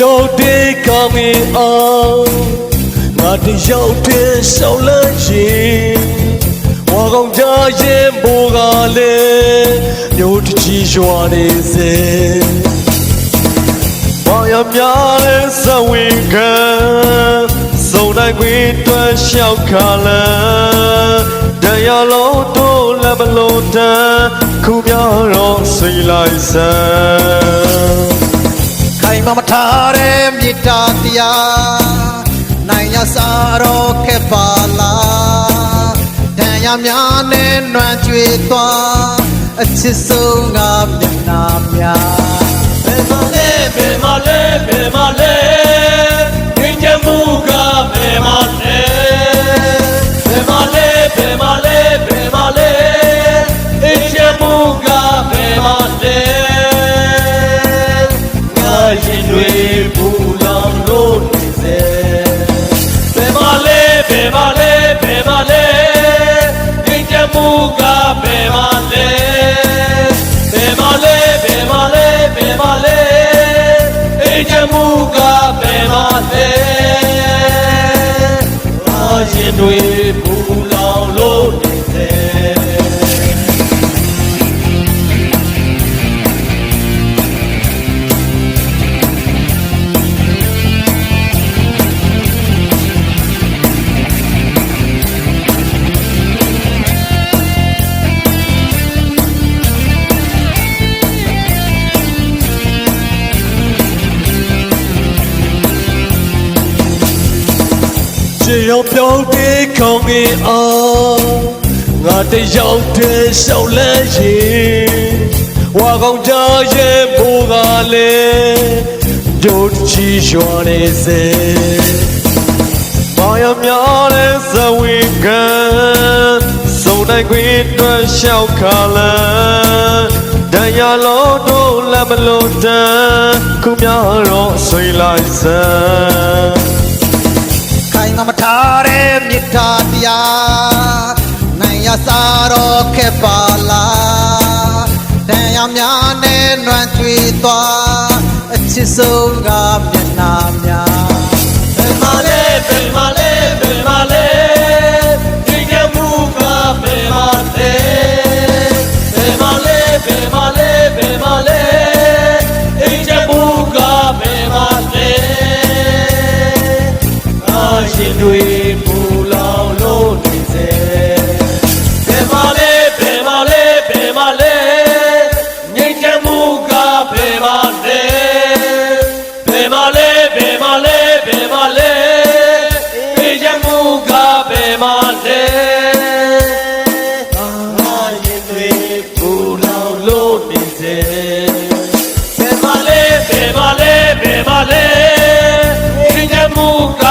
ရေရောပြောင်းတဲ့ကောင်းငင်အောင်ငါတယောက်တည်းရှောင်းလိုက်ရင်ဝါကောင်ကြရင်ဘူကလည်းမြို့တကြီးရွာနေစေဘာရများလဲဇဝင်ခံစုံတိုင်းကွေတွန်းလျှောက်ခါလန်တရားလုံးတို့လည်းမလုံးတန်းခုများတော့ဆွေလိုက်စမ်း ခိုင်မမထားတဲ့မေတ္တာတရားနိုင်ရစားတော့ခဲ့ပါလားတန်ရများနဲ့နှွမ်းကြွေသွားအချစ်ဆုံးငါမျက် ချမှုကဘယ်မှာလဲအာရင်တွေပူလောင်လို့ ရေရောပြောင်းပြီးခေါင်းကြီးအောင်ငါတယောက်တည်းရှောက်လဲရင်ဝါကောင်ကြရဲ့ဘူကလည်းဒုချီရွာနေစေဘာရများလဲဇဝေကံစုံတိုင်းခွေတွန်းလျှောက်ခါလန်တရားလုံးတို့လည်းမလို့တန်းခုများတော့ဆွေလိုက်စမ်းခို င်မမထားတဲ့မေတ္တာတရားနိုင်ရစားတော့ခဲ့ပါလားတန်ရများနဲ့နှွမ်းကြွေသွားအချစ်ဆုံးငါမျက်နှာများ ဘယ်မှာလဲဘယ်မှာလဲငြိမ်းချမ်းမှုကဘယ်မှာလဲအာရင်တွေပူလောင်လို့နေစေဘယ်မှာလဲဘယ်မှာလဲဘယ်မှာလဲငြိမ်းချမ်းမှုက